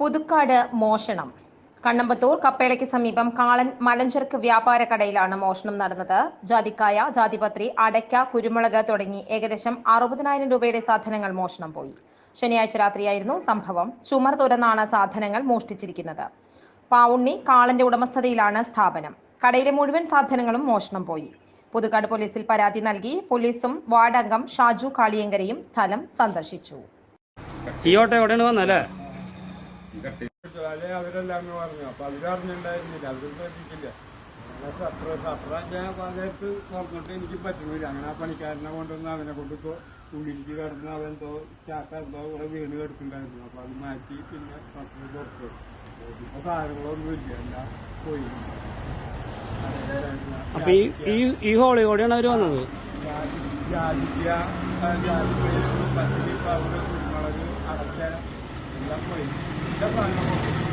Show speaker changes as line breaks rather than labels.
പുതുക്കാട് മോഷണം. കണ്ണമ്പത്തൂർ കപ്പേളയ്ക്ക് സമീപം കാളൻ മലഞ്ചരക്ക് വ്യാപാര കടയിലാണ് മോഷണം നടന്നത്. ജാതിക്കായ ജാതിപത്രി അടയ്ക്ക കുരുമുളക് തുടങ്ങി ഏകദേശം അറുപതിനായിരം രൂപയുടെ സാധനങ്ങൾ മോഷണം പോയി. ശനിയാഴ്ച രാത്രിയായിരുന്നു സംഭവം. ചുമർ തുറന്നാണ് സാധനങ്ങൾ മോഷ്ടിച്ചിരിക്കുന്നത്. പാവുണ്ണി കാളന്റെ ഉടമസ്ഥതയിലാണ് സ്ഥാപനം. കടയിലെ മുഴുവൻ സാധനങ്ങളും മോഷണം പോയി. പുതുക്കാട് പോലീസിൽ പരാതി നൽകി പോലീസും വാർഡംഗം ഷാജു കാളിയങ്കരയും സ്ഥലം സന്ദർശിച്ചു.
ഈ ഓട്ടോ എവിടെയാണ് വന്നല്ലേ
അല്ലെ അവരെല്ലാം പറഞ്ഞു. അപ്പൊ അവരറിഞ്ഞിട്ടുണ്ടായിരുന്നില്ല അവരും ശ്രദ്ധിച്ചില്ല. സത്ര സത്ര ഞാൻ പകരത്ത് തുറന്നിട്ട് എനിക്ക് പറ്റുന്നില്ല. അങ്ങനെ ആ പണിക്കാരനെ കൊണ്ടുവന്ന് അവനെ കൊണ്ട് ഉള്ളിലേക്ക് കിടന്ന് അവൻ എന്തോ ചാക്ക എന്തോ ഇവിടെ വീണ് കിടക്കുന്നുണ്ടായിരുന്നു. അപ്പൊ അത് മാറ്റി പിന്നെ സത്ര പുറത്ത് ഇപ്പൊ സാധനങ്ങളൊന്നും ഇല്ല. എല്ലാം പോയി.
അപ്പൊ ഈ ഈ ഈ ഹോളി കൂടെയാണ് അവർ വന്നത്?
ജാതിക്ക ജാതിക്ക 那可以，要不然的话。